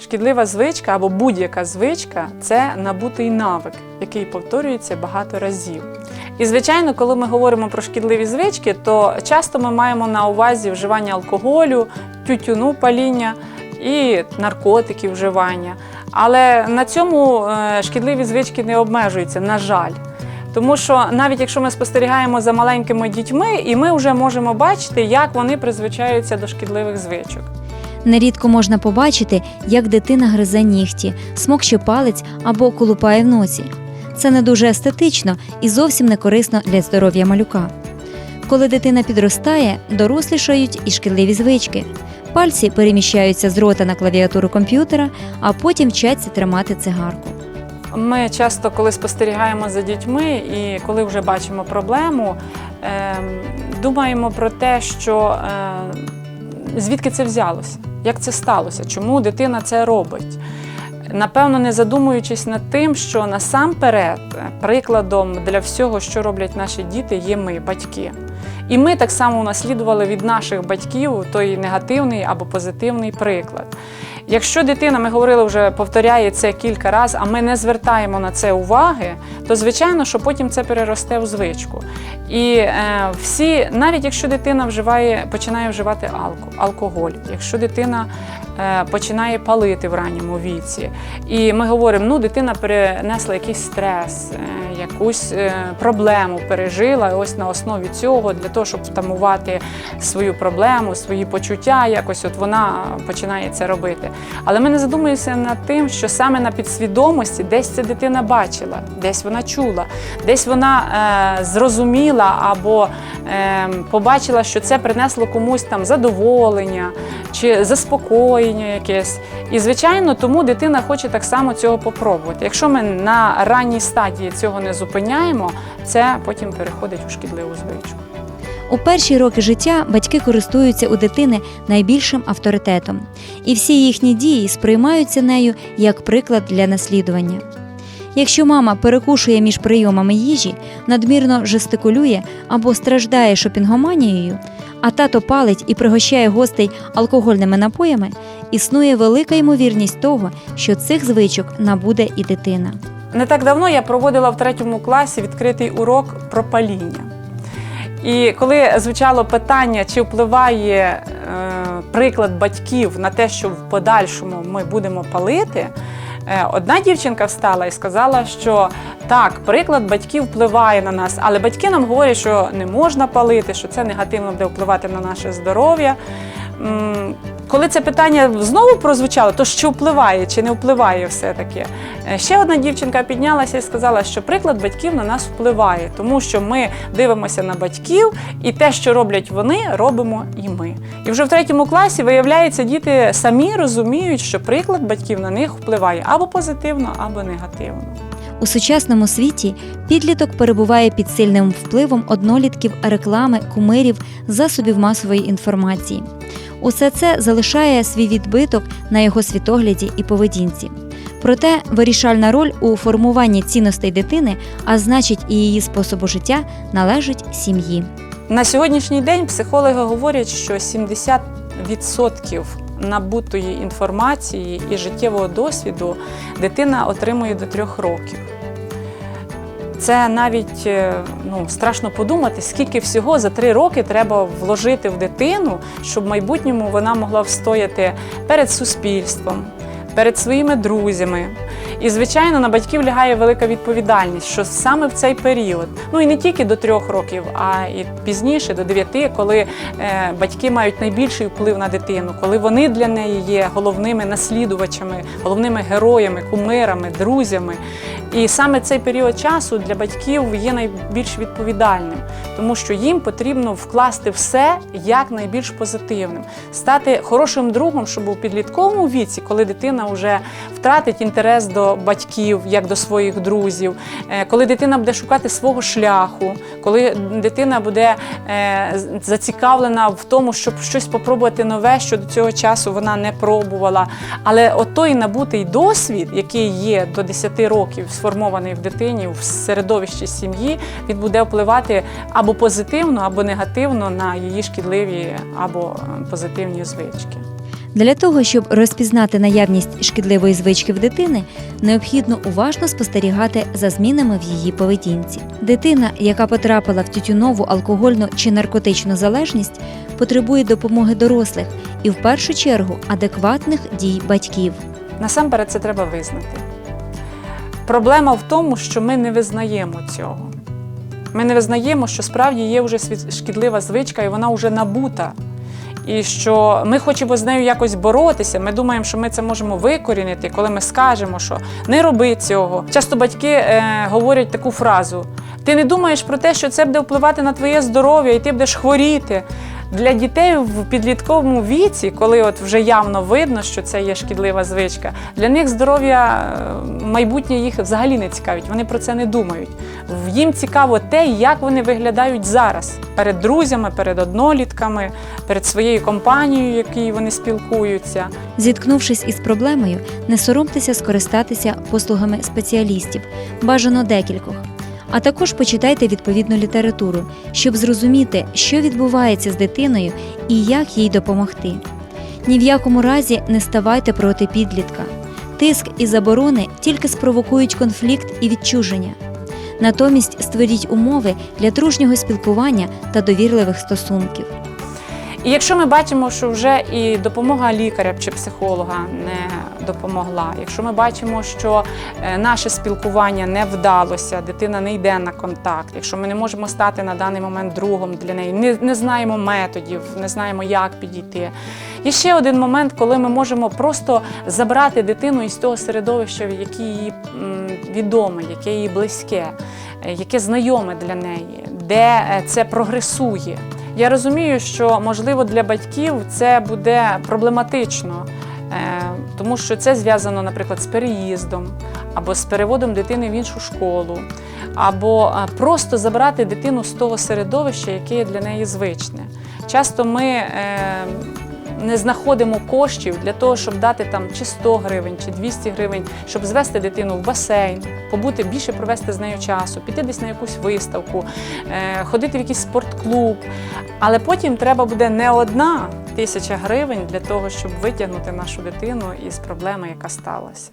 Шкідлива звичка або будь-яка звичка це набутий навик, який повторюється багато разів. І, звичайно, коли ми говоримо про шкідливі звички, то часто ми маємо на увазі вживання алкоголю, тютюну, паління і наркотиків вживання. Але на цьому е, шкідливі звички не обмежуються, на жаль. Тому що навіть якщо ми спостерігаємо за маленькими дітьми, і ми вже можемо бачити, як вони призвичаються до шкідливих звичок. Нерідко можна побачити, як дитина гризе нігті, смокче палець або колупає в носі. Це не дуже естетично і зовсім не корисно для здоров'я малюка. Коли дитина підростає, дорослішають і шкідливі звички. Пальці переміщаються з рота на клавіатуру комп'ютера, а потім вчаться тримати цигарку. Ми часто, коли спостерігаємо за дітьми і коли вже бачимо проблему, ем, думаємо про те, що е, звідки це взялося, як це сталося, чому дитина це робить. Напевно, не задумуючись над тим, що насамперед прикладом для всього, що роблять наші діти, є ми, батьки. І ми так само унаслідували від наших батьків той негативний або позитивний приклад. Якщо дитина, ми говорили вже, повторяє це кілька разів, а ми не звертаємо на це уваги, то звичайно, що потім це переросте в звичку. І е, всі, навіть якщо дитина вживає, починає вживати алко, алкоголь, якщо дитина е, починає палити в ранньому віці, і ми говоримо, ну дитина перенесла якийсь стрес, е, якусь е, проблему пережила, ось на основі цього, для того, щоб втамувати свою проблему, свої почуття, якось от вона починає це робити. Але ми не задумуємося над тим, що саме на підсвідомості десь ця дитина бачила, десь вона чула, десь вона е, зрозуміла або е, побачила, що це принесло комусь там задоволення чи заспокоєння якесь. І, звичайно, тому дитина хоче так само цього попробувати. Якщо ми на ранній стадії цього не зупиняємо, це потім переходить у шкідливу звичку. У перші роки життя батьки користуються у дитини найбільшим авторитетом, і всі їхні дії сприймаються нею як приклад для наслідування. Якщо мама перекушує між прийомами їжі, надмірно жестикулює або страждає шопінгоманією, а тато палить і пригощає гостей алкогольними напоями, існує велика ймовірність того, що цих звичок набуде і дитина. Не так давно я проводила в третьому класі відкритий урок про паління. І коли звучало питання, чи впливає е, приклад батьків на те, що в подальшому ми будемо палити, е, одна дівчинка встала і сказала, що так, приклад батьків впливає на нас, але батьки нам говорять, що не можна палити, що це негативно буде впливати на наше здоров'я. Коли це питання знову прозвучало, то що впливає чи не впливає все-таки? Е, Ще одна дівчинка піднялася і сказала, що приклад батьків на нас впливає, тому що ми дивимося на батьків, і те, що роблять вони, робимо і ми. І вже в третьому класі виявляється, діти самі розуміють, що приклад батьків на них впливає або позитивно, або негативно. У сучасному світі підліток перебуває під сильним впливом однолітків реклами, кумирів, засобів масової інформації. Усе це залишає свій відбиток на його світогляді і поведінці. Проте вирішальна роль у формуванні цінностей дитини, а значить і її способу життя, належить сім'ї. На сьогоднішній день психологи говорять, що 70% набутої інформації і життєвого досвіду дитина отримує до трьох років. Це навіть е, ну, страшно подумати, скільки всього за три роки треба вложити в дитину, щоб в майбутньому вона могла встояти перед суспільством, перед своїми друзями. І, звичайно, на батьків лягає велика відповідальність, що саме в цей період, ну і не тільки до трьох років, а і пізніше, до дев'яти, коли е, батьки мають найбільший вплив на дитину, коли вони для неї є головними наслідувачами, головними героями, кумирами, друзями. І саме цей період часу для батьків є найбільш відповідальним, тому що їм потрібно вкласти все як найбільш позитивним, стати хорошим другом, щоб у підлітковому віці, коли дитина вже втратить інтерес до батьків, як до своїх друзів, е, коли дитина буде шукати свого шляху, коли дитина буде е, зацікавлена в тому, щоб щось спробувати нове, що до цього часу вона не пробувала. Але от той набутий досвід, який є до 10 років, сформований в дитині в середовищі сім'ї, він буде впливати або позитивно, або негативно на її шкідливі або е, позитивні звички. Для того, щоб розпізнати наявність шкідливої звички в дитини, необхідно уважно спостерігати за змінами в її поведінці. Дитина, яка потрапила в тютюнову, алкогольну чи наркотичну залежність, потребує допомоги дорослих і в першу чергу адекватних дій батьків. Насамперед це треба визнати. Проблема в тому, що ми не визнаємо цього. Ми не визнаємо, що справді є вже шкідлива звичка, і вона вже набута. І що ми хочемо з нею якось боротися. Ми думаємо, що ми це можемо викорінити, коли ми скажемо, що не роби цього. Часто батьки е, говорять таку фразу: ти не думаєш про те, що це буде впливати на твоє здоров'я, і ти будеш хворіти. Для дітей в підлітковому віці, коли от вже явно видно, що це є шкідлива звичка, для них здоров'я е, майбутнє їх взагалі не цікавить. Вони про це не думають. Їм цікаво те, як вони виглядають зараз перед друзями, перед однолітками, перед своєю компанією, якою вони спілкуються. Зіткнувшись із проблемою, не соромтеся скористатися послугами спеціалістів, бажано декількох. А також почитайте відповідну літературу, щоб зрозуміти, що відбувається з дитиною і як їй допомогти. Ні в якому разі не ставайте проти підлітка. Тиск і заборони тільки спровокують конфлікт і відчуження. Натомість створіть умови для дружнього спілкування та довірливих стосунків. І якщо ми бачимо, що вже і допомога лікаря чи психолога не допомогла, якщо ми бачимо, що е, наше спілкування не вдалося, дитина не йде на контакт, якщо ми не можемо стати на даний момент другом для неї, не, не знаємо методів, не знаємо, як підійти. Є ще один момент, коли ми можемо просто забрати дитину із того середовища, яке м, відоме, яке їй близьке, е, яке знайоме для неї, де е, це прогресує. Я розумію, що можливо для батьків це буде проблематично, тому що це зв'язано, наприклад, з переїздом або з переводом дитини в іншу школу, або е, просто забрати дитину з того середовища, яке є для неї звичне. Часто ми е, не знаходимо коштів для того, щоб дати там чи 100 гривень, чи 200 гривень, щоб звести дитину в басейн, побути більше провести з нею часу, піти десь на якусь виставку, е, ходити в якийсь спортклуб. Але потім треба буде не одна тисяча гривень для того, щоб витягнути нашу дитину із проблеми, яка сталася.